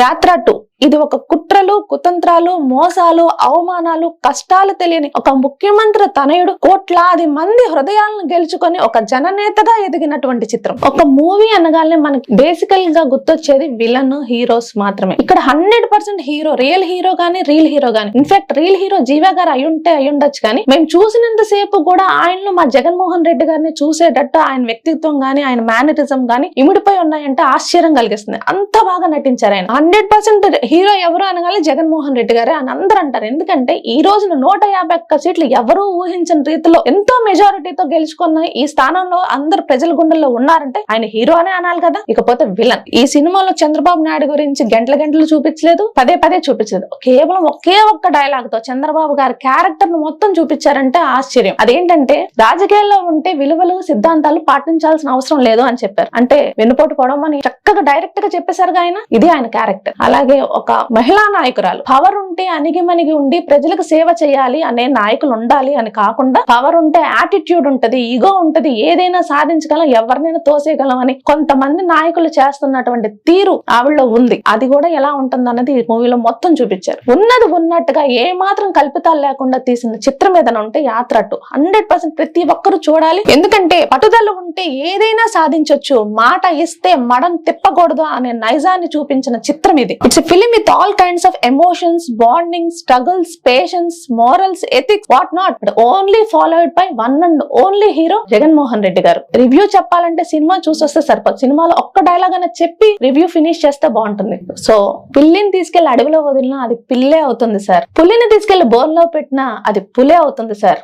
యాత్ర టూ. ఇది ఒక కుట్రలు కుతంత్రాలు మోసాలు అవమానాలు కష్టాలు తెలియని ఒక ముఖ్యమంత్రి తనయుడు కోట్లాది మంది హృదయాలను గెలుచుకొని ఒక జననేతగా ఎదిగినటువంటి చిత్రం. ఒక మూవీ అనగానే మనకి బేసికల్గా గుర్తొచ్చేది విలన్ హీరోస్ మాత్రమే. ఇక్కడ hundred percent hero real hero గానీ రీల్ హీరో గానీ. In fact real hero Jeeva garu అయ్యుంటే అయ్యుండొచ్చు కానీ మేము చూసినంత సేపు కూడా ఆయనలో మా జగన్మోహన్ రెడ్డి గారిని చూసేటట్టు ఆయన వ్యక్తిత్వం గానీ ఆయన మేనరిజం గానీ ఇమిడిపోయి ఉన్నాయంటే ఆశ్చర్యం కలిగిస్తుంది. అంత బాగా నటించారు ఆయన. హండ్రెడ్ పర్సెంట్ హీరో ఎవరు అనగానే జగన్మోహన్ రెడ్డి గారే అని అందరూ అంటారు. ఎందుకంటే ఈ రోజున నూట యాభై ఒక్క సీట్లు ఎవరూ ఊహించిన రీతిలో ఎంతో మెజారిటీతో గెలుచుకున్న ఈ స్థానంలో అందరు ప్రజల గుండెల్లో ఉన్నారంటే ఆయన హీరో అనే అనాలి కదా. ఇకపోతే విలన్. ఈ సినిమాలో చంద్రబాబు నాయుడు గురించి గంటల గంటలు చూపించలేదు పదే పదే చూపించలేదు. కేవలం ఒకే ఒక్క డైలాగ్తో చంద్రబాబు గారి క్యారెక్టర్ను మొత్తం చూపించారంటే ఆశ్చర్యం. అదేంటంటే రాజకీయాల్లో ఉంటే విలువలు సిద్ధాంతాలు పాటించాల్సిన అవసరం లేదు అని చెప్పారు. అంటే వెన్నుపోటు పొడవు అని చక్కగా డైరెక్ట్గా చెప్పేశారు ఆయన. ఇది ఆయన క్యారెక్టర్ అలాగే ఒక మహిళా నాయకురాలు. పవర్ ఉంటే అణిగిమణిగి ఉండి ప్రజలకు సేవ చేయాలి అనే నాయకులు ఉండాలి అని కాకుండా పవర్ ఉంటే యాటిట్యూడ్ ఉంటది ఈగో ఉంటది ఏదైనా సాధించగలం ఎవరినైనా తోసేయగలం అని కొంతమంది నాయకులు చేస్తున్నటువంటి తీరు ఆవిడలో ఉంది. అది కూడా ఎలా ఉంటుంది అన్నది ఈ మూవీలో మొత్తం చూపించారు. ఉన్నది ఉన్నట్టుగా ఏ మాత్రం కల్పితాలు లేకుండా తీసిన చిత్రం ఏదైనా ఉంటే యాత్ర అటు. హండ్రెడ్ పర్సెంట్ ప్రతి ఒక్కరు చూడాలి. ఎందుకంటే పట్టుదల ఉంటే ఏదైనా సాధించొచ్చు. మాట ఇస్తే మడం తిప్పకూడదు అనే నైజాన్ని చూపించిన చిత్రం ఇది. It's film with all kinds of emotions bonding struggles patience morals ethics what not but only followed by one and only hero Jaganmohan Reddy garu. Review చెప్పాలంటే సినిమా చూసొస్తే సరిపోదు. సినిమాలో ఒక్క డైలాగ్ అని చెప్పి రివ్యూ ఫినిష్ చేస్తే బాగుంటుంది. సో పిల్లిని తీసుకెళ్ళి అడవిలో వదిలినా అది పిల్లే అవుతుంది సార్ పులిని తీసుకెళ్ళి బోర్లో పెట్టినా అది పులే అవుతుంది సార్